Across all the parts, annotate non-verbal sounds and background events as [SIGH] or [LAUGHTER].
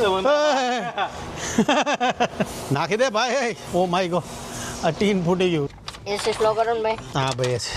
[LAUGHS] નાખી દે ભાઈ. ઓ માય ગો આ ટીન ફૂટી ગયું. એસી સ્લો કરો ને ભાઈ હા ભાઈ છે.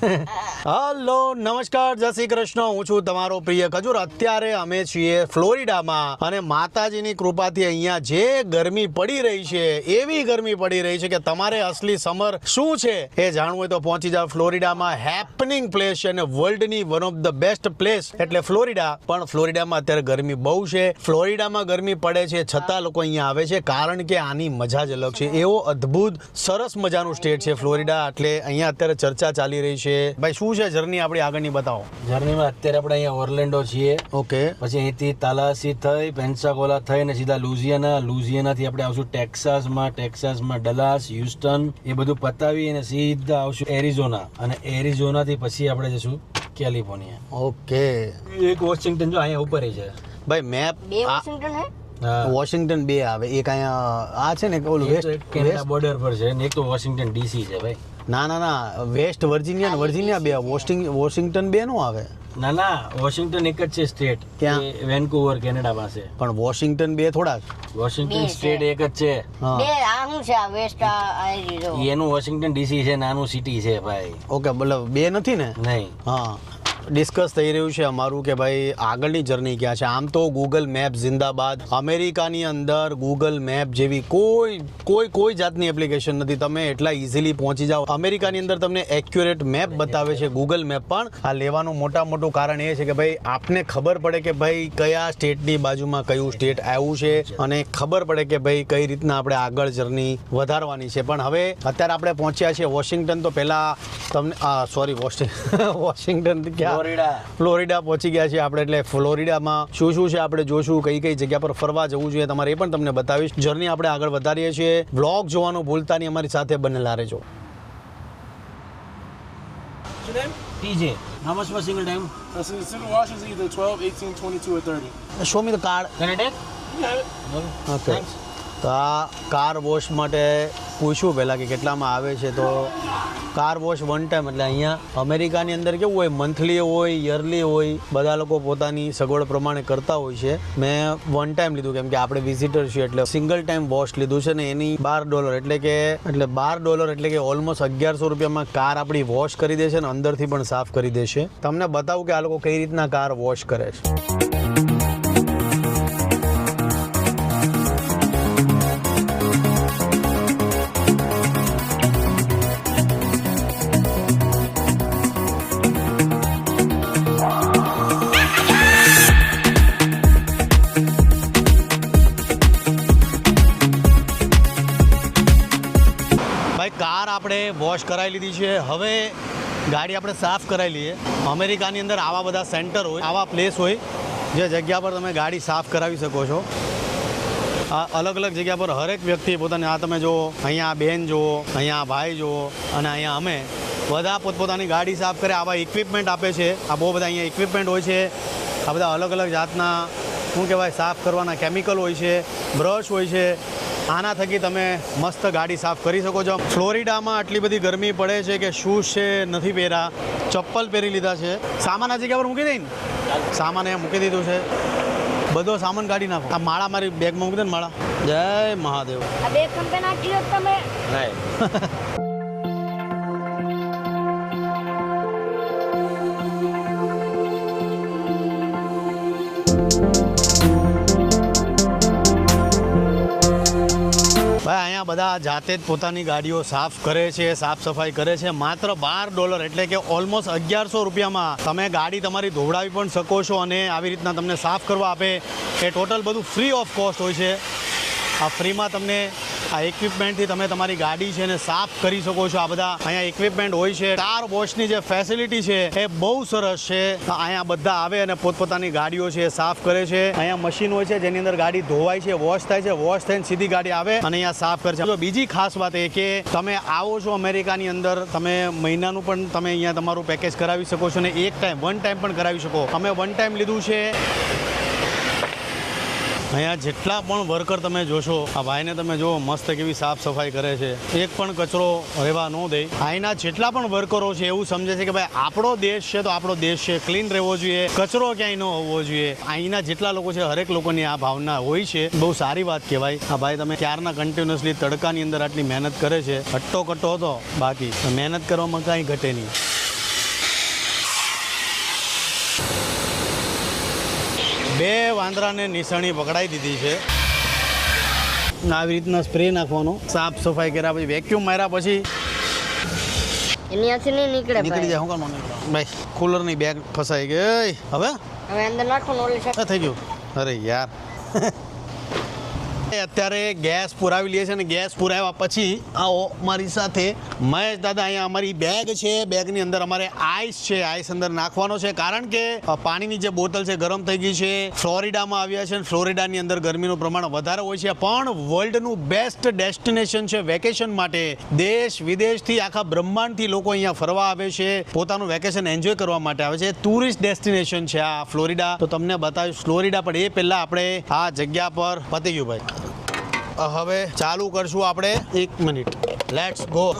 હલો, નમસ્કાર, જય શ્રી કૃષ્ણ. હું છું તમારો પ્રિય ખજૂર. અત્યારે અમે છીએ ફ્લોરિડામાં અને માતાજીની કૃપાથી અહીંયા જે ગરમી પડી રહી છે, એવી ગરમી પડી રહી છે કે તમારે અસલી સમર શું છે એ જાણવું હોય તો પહોંચી જાઓ ફ્લોરિડામાં. હેપનિંગ પ્લેસ છે અને વર્લ્ડની one of the best place એટલે ફ્લોરિડા, પણ ફ્લોરિડામાં અત્યારે ગરમી બહુ છે. ફ્લોરિડામાં ગરમી પડે છે છતાં લોકો અહીંયા આવે છે, કારણ કે આની મજા જ અલગ છે. એવો અદ્ભુત, સરસ મજાનું સ્ટેટ છે ફ્લોરિડા. એટલે અહીંયા અત્યારે ચર્ચા ચાલી રહી છે. ભાઈ શું છે જર્ની આપણી આગળની બતાવો. જર્નીમાં અત્યારે આપણે અહીંયા ઓર્લેન્ડો છીએ. ઓકે. પછી અહીંથી તાલાસી થઈ પેન્સાકોલા થઈ ને સીધા લુઝિયાના. લુઝિયાનાથી આપણે આવશું ટેક્સાસમાં ટેક્સાસમાં ડલાસ હ્યુસ્ટન. એ બધું પતાવી અને સીધા આવશું એરિઝોના. અને એરિઝોનાથી પછી આપણે જઈશું કેલિફોર્નિયા. ઓકે. એક વોશિંગ્ટન જો અહીંયા ઉપર છે. ભાઈ મેપ બે વોશિંગ્ટન હે. વોશિંગ્ટન બે આવે. એક અહીંયા આ છે ને ઓલું વેસ્ટ કેનેડા બોર્ડર પર છે ને એક તો વોશિંગ્ટન ડીસી છે ભાઈ. ના ના ના. વેસ્ટ વર્જિનિયા ને વર્જિનિયા બે વોશિંગ વોશિંગ્ટન બે નું આવે. ના ના. વોશિંગ્ટન એક જ છે સ્ટેટ ક્યાં? વેનકુવર કેનેડા પાસે પણ વોશિંગ્ટન બે થોડા. વોશિંગ્ટન સ્ટેટ એક જ છે. બે આ છે આ વેસ્ટ એનું વોશિંગ્ટન ડીસી છે નાનું સિટી છે ભાઈ. ઓકે મતલબ બે નથી ને? નહીં. હા. ડિસ્કસ થઈ રહ્યું છે અમારું કે ભાઈ આગળની જર્ની ક્યાં છે? આમ તો ગૂગલ મેપ જિંદાબાદ. અમેરિકાની અંદર ગૂગલ મેપ જેવી કોઈ કોઈ કોઈ જાતની એપ્લિકેશન નથી. તમે એટલા ઇઝીલી પહોંચી જાઓ. અમેરિકાની અંદર તમને એક્યુરેટ મેપ બતાવે છે ગૂગલ મેપ પણ. આ લેવાનું મોટા મોટું કારણ એ છે કે ભાઈ, આપને ખબર પડે કે ભાઈ કયા સ્ટેટની બાજુમાં કયું સ્ટેટ આવ્યું છે અને ખબર પડે કે ભાઈ કઈ રીતના આપણે આગળ જર્ની વધારવાની છે. પણ હવે અત્યારે આપણે પહોંચ્યા છીએ વોશિંગ્ટન તો પહેલા તમને સોરી [LAUGHS] વોશિંગ્ટન ક્યાં ફ્લોરિડા. ફ્લોરિડા પહોંચી ગયા છે આપણે એટલે ફ્લોરિડામાં શું શું છે આપણે જોશું કઈ કઈ જગ્યા પર ફરવા જવું જોઈએ તમારે એ પણ તમને બતાવીશ. જર્ની આપણે આગળ વધારીએ છીએ. વ્લોગ જોવાનું ભૂલતા નહીં અમારી સાથે બનેલા રહેજો. ટીજે how much for single Uh, single wash is either 12, 18, 22, or 30. Show me the card can i take? You have it. Okay તો આ કાર વોશ માટે પૂછ્યું પહેલાં કે કેટલામાં આવે છે તો કાર વોશ વન ટાઈમ એટલે અહીંયા અમેરિકાની અંદર કેવું હોય મંથલી હોય યરલી હોય, બધા લોકો પોતાની સગવડ પ્રમાણે કરતા હોય છે. મેં વન ટાઈમ લીધું, કેમ કે આપણે વિઝિટર છીએ એટલે સિંગલ ટાઈમ વોશ લીધું છે ને એની બાર ડોલર એટલે કે, એટલે બાર ડોલર એટલે કે ઓલમોસ્ટ અગિયારસો રૂપિયામાં કાર આપણી વોશ કરી દેશે ને અંદરથી પણ સાફ કરી દેશે. તમને બતાવું કે આ લોકો કઈ રીતના કાર વોશ કરે છે. આપણે વોશ કરાવી લીધી છે. હવે ગાડી આપણે સાફ કરાવી લઈએ. અમેરિકાની અંદર આવા બધા સેન્ટર હોય, આવા પ્લેસ હોય, જે જગ્યા પર તમે ગાડી સાફ કરાવી શકો છો. આ અલગ અલગ જગ્યા પર હરેક વ્યક્તિ પોતાની, આ તમે જુઓ, અહીંયા બેન જુઓ, અહીંયા ભાઈ જુઓ, અને અહીંયા અમે બધા પોતપોતાની ગાડી સાફ કરે, આવા ઇક્વિપમેન્ટ આપે છે. આ બહુ બધા અહીંયા ઇક્વિપમેન્ટ હોય છે. આ બધા અલગ અલગ જાતના, શું કહેવાય, સાફ કરવાના કેમિકલ હોય છે બ્રશ હોય છે. આના થકી તમે મસ્ત ગાડી સાફ કરી શકો છો. ફ્લોરિડામાં આટલી બધી ગરમી પડે છે કે શૂઝ છે નથી પહેરા. ચપ્પલ પહેરી લીધા છે. સામાન આ જગ્યા પર મૂકી દઈ ને. સામાન અહીંયા મૂકી દીધું છે. બધો સામાન કાઢી નાખો. આ માળા મારી બેગમાં મૂકી દે ને માળા. જય મહાદેવ. આ બે કંપની નાખી તમે right [LAUGHS] બધા જાતે જ પોતાની ગાડીઓ સાફ કરે છે, સાફ સફાઈ કરે છે. માત્ર બાર ડોલર એટલે કે ઓલમોસ્ટ અગિયારસો રૂપિયામાં તમે ગાડી તમારી ધોવડાવી પણ શકો છો અને આવી રીતના તમને સાફ કરવા આપે. એ ટોટલ બધું ફ્રી ઓફ કોસ્ટ હોય છે. આ ફ્રીમાં તમને આ ઇક્વિપમેન્ટથી તમે તમારી ગાડી છે ને સાફ કરી શકો છો. આ બધા અહીંયા ઇક્વિપમેન્ટ હોય છે. કાર વોશની જે ફેસિલિટી છે એ બહુ સરસ છે. અહીંયા બધા આવે અને પોતપોતાની ગાડીઓ છે એ સાફ કરે છે. અહીંયા મશીન હોય છે જેની અંદર ગાડી ધોવાય છે વોશ થાય છે વોશ થઈને સીધી ગાડી આવે અને અહીંયા સાફ કરે છે. તો બીજી ખાસ વાત એ કે તમે આવો છો અમેરિકાની અંદર, તમે મહિનાનું પણ તમે અહીંયા તમારું પેકેજ કરાવી શકો છો ને એક ટાઈમ વન ટાઈમ પણ કરાવી શકો. અમે વન ટાઈમ લીધું છે. અહીંયા જેટલા પણ વર્કર તમે જોશો, આ ભાઈને તમે જુઓ, મસ્ત કેવી સાફ સફાઈ કરે છે. એક પણ કચરો રહેવા ન દે. અહીંના જેટલા પણ વર્કરો છે, એવું સમજે છે કે ભાઈ, આપણો દેશ છે તો આપણો દેશ છે, ક્લીન રહેવો જોઈએ, કચરો ક્યાંય ન હોવો જોઈએ. અહીંના જેટલા લોકો છે, હરેક લોકોની આ ભાવના હોય છે. બહુ સારી વાત કહેવાય. આ ભાઈ તમે ક્યારના કન્ટિન્યુઅસલી તડકાની અંદર આટલી મહેનત કરે છે? હટ્ટો કટ્ટો હતો બાકી. મહેનત કરવામાં કાંઈ ઘટે નહીં. બે વાંદરાને નિશાણી પકડાઈ દીધી છે. આવી રીતના સ્પ્રે નાખવાનો સાફ સફાઈ કર્યા પછી વેક્યુમ માર્યા પછી એની નીકળે નીકળી જાય શું કામ ભાઈ કુલરની બેગ ફસાઈ ગઈ. હવે? હવે અંદર નાખો ને ઓલી આ થઈ ગયું. અરે યાર. [LAUGHS] એ અત્યારે ગેસ પુરાવી લઈએ છે અને ગેસ પુરાવ્યા પછી આવો મારી સાથે મહેશ દાદા, અહીંયા અમારી બેગ છે. બેગની અંદર અમારે આઈસ છે. આઈસ અંદર નાખવાનો છે. કારણ કે પાણીની જે બોટલ છે, ગરમ થઈ ગઈ છે. ફ્લોરિડામાં આવ્યા છે ફ્લોરિડાની અંદર ગરમીનું પ્રમાણ વધારે હોય છે. પણ વર્લ્ડનું બેસ્ટ ડેસ્ટિનેશન છે વેકેશન માટે. દેશ વિદેશથી આખા બ્રહ્માંડથી લોકો અહીંયા ફરવા આવે છે. પોતાનું વેકેશન એન્જોય કરવા માટે આવે છે. ટુરિસ્ટ ડેસ્ટિનેશન છે આ ફ્લોરિડા. તો તમને બતાવીશ, ફ્લોરિડા પણ એ પહેલાં આપણે આ જગ્યા પર પતી ગયું ભાઈ. હવે ચાલુ કરશું આપણે. એક મિનિટ. લેટ્સ ગો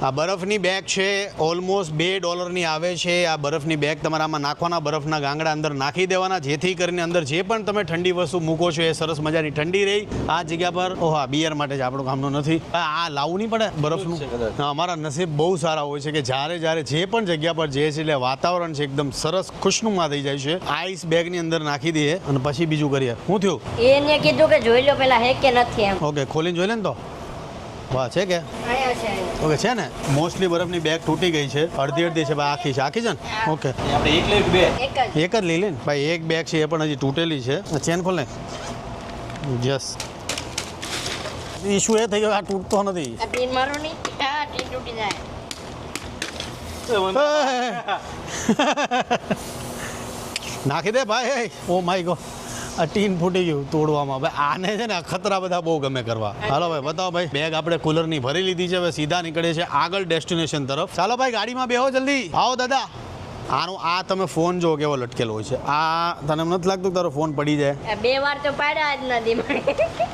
આ બરફની બેગ છે ઓલમોસ્ટ બે ડોલરની આવે છે. આ બરફની બેગ તમારે આમાં નાખવાના બરફના ગાંગડા અંદર નાખી દેવાના જેથી કરીને અંદર જે પણ તમે ઠંડી વસ્તુ મૂકો છો એ સરસ મજાની ઠંડી રહી. આ જગ્યા પર ઓહા બિયર માટે જ આપણું કામનું નથી. આ લાવવું નહીં પડે બરફનું? અમારા નસીબ બહુ સારા હોય છે કે જ્યારે જ્યારે જે પણ જગ્યા પર જઈએ છીએ એટલે વાતાવરણ છે એકદમ સરસ ખુશનુમા થઈ જાય છે. આઈસ બેગની અંદર નાખી દઈએ અને પછી બીજું કરીએ. શું થયું? એને કીધું કે જોઈ લો પેલા હે કે નથી ઓકે ખોલીને જોઈ લે ને તો. વાહ છે કે? ઓકે છે ને? મોસ્ટલી બરફની બેગ તૂટી ગઈ છે. અડધી અડધી છે ભાઈ આખી છે. આખી છે ને? ઓકે. આપણે એક જ. લઈ લે ને? ભાઈ એક બેગ છે એ પણ હજી તૂટેલી છે. ચેન ખોલ ને. યસ ઇશ્યુ એ થઈ ગયો આ તૂટતો નથી. [LAUGHS] નાખી દે ભાઈ. ઓ માય ગો આ ટીન ફૂટી ગયું તોડવામાં. ભાઈ આને છે ને ખતરા બધા બહુ ગમે કરવા. હાલો ભાઈ બતાવો ભાઈ બેગ આપણે કુલરની ભરી લીધી છે હવે સીધા નીકળે છે આગળ ડેસ્ટિનેશન તરફ. ચાલો ભાઈ ગાડીમાં બેહો જલ્દી. આવો દાદા. આનો આ તમે ફોન જો કેવો લટકેલો હોય છે. આ તને એમ નથી લાગતું તારો ફોન પડી જાય? બે વાર તો પાડ્યા જ નથી મને.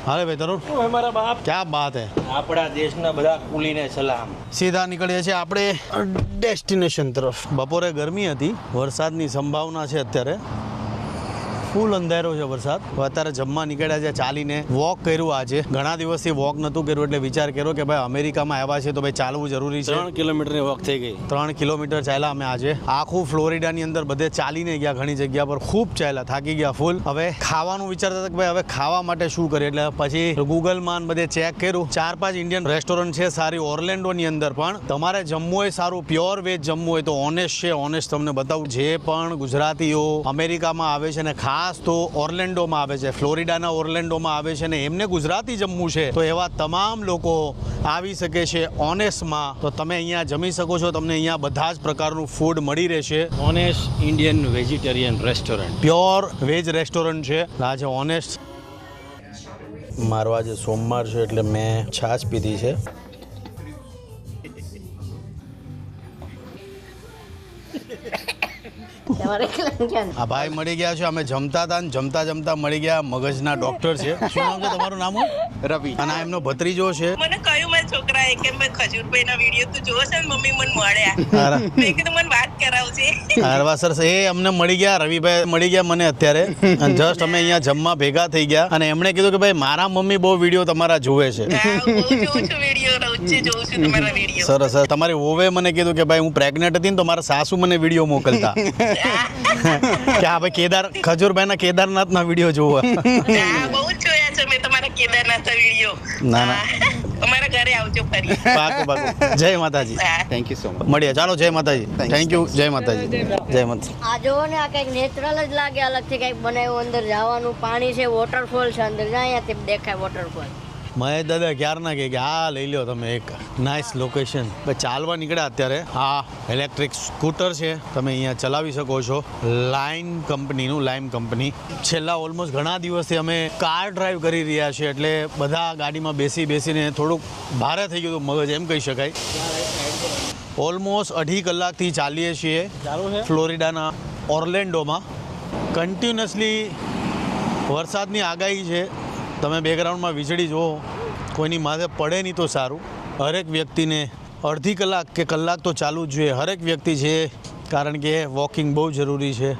ભાઈ તરુણ. મારા બાપ? ક્યાં બાત હે? આપણા દેશના બધા કુલીને સલામ. સીધા નીકળીએ છીએ આપણે ડેસ્ટિનેશન તરફ. બપોરે ગરમી હતી વરસાદની સંભાવના છે અત્યારે. ફૂલ અંધારો છે વરસાદ. અત્યારે જમવા નીકળ્યા છે ચાલીને વોક કર્યું આજે. ઘણા દિવસથી વોક નહોતું કર્યું એટલે વિચાર કર્યો કે ભાઈ અમેરિકામાં આવ્યા છે તો ભાઈ ચાલવું જરૂરી છે. ત્રણ કિલોમીટરની વોક થઈ ગઈ. ત્રણ કિલોમીટર ચાલ્યા અમે આજે. આખું ફ્લોરિડાની અંદર બધે ચાલીને ગયા ઘણી જગ્યા પર ખૂબ ચાલ્યા થાકી ગયા ફૂલ હવે ખાવાનું વિચારતા હતા કે ભાઈ હવે ખાવા માટે શું કરીએ? એટલે પછી ગૂગલમાં બધે ચેક કર્યું. ચાર પાંચ ઇન્ડિયન રેસ્ટોરન્ટ છે સારી ઓર્લેન્ડોની અંદર પણ. તમારે જમવું હોય સારું પ્યોર વેજ જમવું હોય તો ઓનેસ્ટ છે ઓનેસ્ટ તમને બતાવું. જે પણ ગુજરાતીઓ અમેરિકામાં આવે છે ને ખાસ તો ઓર્લેન્ડોમાં આવે છે ફ્લોરિડાના ઓર્લેન્ડોમાં આવે છે ને એમને ગુજરાતી જમવું છે તો એવા તમામ લોકો આવી શકે છે ઓનેસ્ટમાં. તો તમે અહીંયા જમી શકો છો તમને અહીંયા બધા જ પ્રકારનું ફૂડ મળી રહેશે. Honest Indian vegetarian restaurant. Pure veg restaurant છે. આજે ઓનેસ્ટ મારો આજે સોમવાર છે એટલે મેં છાશ પીધી છે. તમારે [LAUGHS] આ ભાઈ મળી ગયા છે અમે જમતા હતા ને જમતા જમતા મળી ગયા મગજના ડોક્ટર છે. શું નામ છે તમારું નામ રવિ. અને આ એમનો ભત્રીજો છે. મને કહ્યું મારા છોકરાએ કે મેં ખજૂરભાઈ ના વીડિયો તું જોવો છે ને મમ્મી મને મળ્યા મેં કીધું મને વાત કરાવજે. હરવા સર એ અમને મળી ગયા રવિભાઈ મળી ગયા મને અત્યારે. અને જસ્ટ અમે અહીંયા જમવા ભેગા થઈ ગયા. અને એમણે કીધું કે ભાઈ મારા મમ્મી બહુ વીડિયો તમારા જુએ છે. જોઉં છું તમારા વીડિયો સરસ સરસ. તમારી ઓવે મને કીધું કે ભાઈ હું પ્રેગ્નેન્ટ હતી ને તો મારા સાસુ મને વીડિયો મોકલતા. [LAUGHS] કે હા ભાઈ કેદાર ખજૂરભાઈના કેદારનાથના વીડિયો જોવા. બહુ જ જોયા છે મેં તમારા કેદારનાથ વીડિયો ના, ના. અમારા ઘરે આવજો ફરી. પાકું પાકું. જય માતાજી. થેન્ક યુ સો મચ મળીએ. ચાલો જય માતાજી. થેન્ક યુ જય માતાજી. જય માતાજી. આ જોવો ને આ કંઈક નેચરલ જ લાગે અલગથી કંઈક બનાવ્યું અંદર જવાનું. પાણી છે વોટરફોલ છે અંદર. જાય દેખાય વોટરફોલ મહેશ દાદા ક્યારના કે કે આ લઈ લો તમે એક નાઇસ લોકેશન ચાલવા નીકળ્યા અત્યારે. આ ઇલેક્ટ્રિક સ્કૂટર છે. તમે અહીંયા ચલાવી શકો છો. લાઇન કંપનીનું લાઇમ કંપની છેલ્લા ઓલમોસ્ટ ઘણા દિવસથી અમે કાર ડ્રાઈવ કરી રહ્યા છીએ. એટલે બધા ગાડીમાં બેસી બેસીને થોડુંક ભારે થઈ ગયું હતું મગજ એમ કહી શકાય. ઓલમોસ્ટ અઢી કલાકથી ચાલીએ છીએ. ફ્લોરિડાના ઓર્લેન્ડોમાં. કન્ટિન્યુઅસલી વરસાદની આગાહી છે. તમે બેકગ્રાઉન્ડમાં વીજળી જુઓ, કોઈની માથે પડે નહીં તો સારું. હરેક વ્યક્તિને અડધી કલાક કે કલાક તો ચાલુ જ જોઈએ. હરેક વ્યક્તિ છે, કારણ કે વોકિંગ બહુ જરૂરી છે.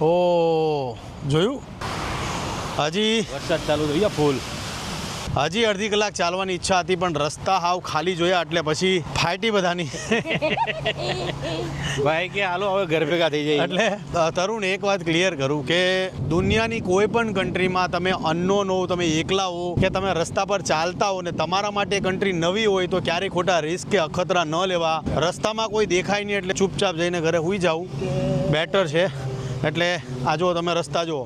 ઓ, જોયું? હજી. વરસાદ ચાલુ થઈ ગયા, ફૂલ. હજી અડધી કલાક ચાલવાની ઈચ્છા હતી પણ રસ્તા હાવ ખાલી જોયા એટલે પછી ફાટી બધાની. [LAUGHS] ભાઈ કે હાલો હવે ઘર ભેગા થઈ જાય એટલે તરુણ એક વાત ક્લિયર કરું કે દુનિયાની કોઈ પણ કન્ટ્રીમાં તમે અનનોન હો તમે એકલા હો કે તમે રસ્તા પર ચાલતા હો ને તમારા માટે કન્ટ્રી નવી હોય તો ક્યારેય ખોટા રિસ્ક કે અખતરા ન લેવા. રસ્તામાં કોઈ દેખાય નહીં એટલે ચૂપચાપ જઈને ઘરે સૂઈ જવું બેટર છે. એટલે આ જો તમે રસ્તા જુઓ.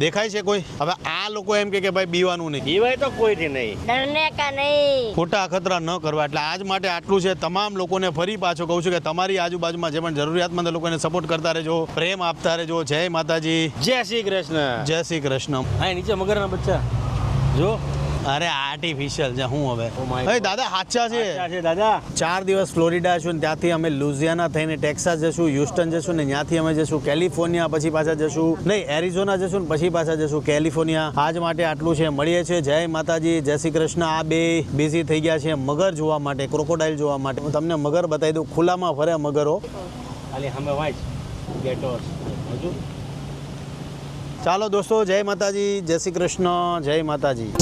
દેખાય છે કોઈ? હવે આ લોકો એમ કે કે ભાઈ બીવાનું નહીં. બીવાય તો કોઈથી નહીં. ડરને કા નહીં. ખોટા અખતરા ન કરવા. એટલે આજ માટે આટલું છે. તમામ લોકોને ફરી પાછો કહું છું કે તમારી આજુબાજુમાં જે પણ જરૂરિયાતમંદ લોકોને સપોર્ટ કરતા રહેજો પ્રેમ આપતા રહેજો. જય માતાજી. જય શ્રી કૃષ્ણ. જય શ્રી કૃષ્ણ. હા નીચે મગરના બચ્ચા. જો અરે આર્ટિફિશિયલ છે હું હવે. Oh my દાદા સાચા છે. દાદા. ચાર દિવસ ફ્લોરિડા છું ને ત્યાંથી અમે લુઝિયાના થઈને ટેક્સાસ જશું હ્યુસ્ટન જશું ને ત્યાંથી અમે જશું કેલિફોર્નિયા પછી પાછા જશું. નહીં એરિઝોના જશું ને પછી પાછા જશું કેલિફોર્નિયા. આજ માટે આટલું છે. મળીએ છીએ. જય માતાજી જય શ્રી કૃષ્ણ. આ બે બિઝી થઈ ગયા છે મગર જોવા માટે ક્રોકોડાઇલ જોવા માટે. હું તમને મગર બતાવી દઉં. ખુલ્લામાં ફરે મગરો. ખાલી સામે વાંચ. ગેટોર્સ હજુ? ચાલો દોસ્તો જય માતાજી જય શ્રી કૃષ્ણ જય માતાજી.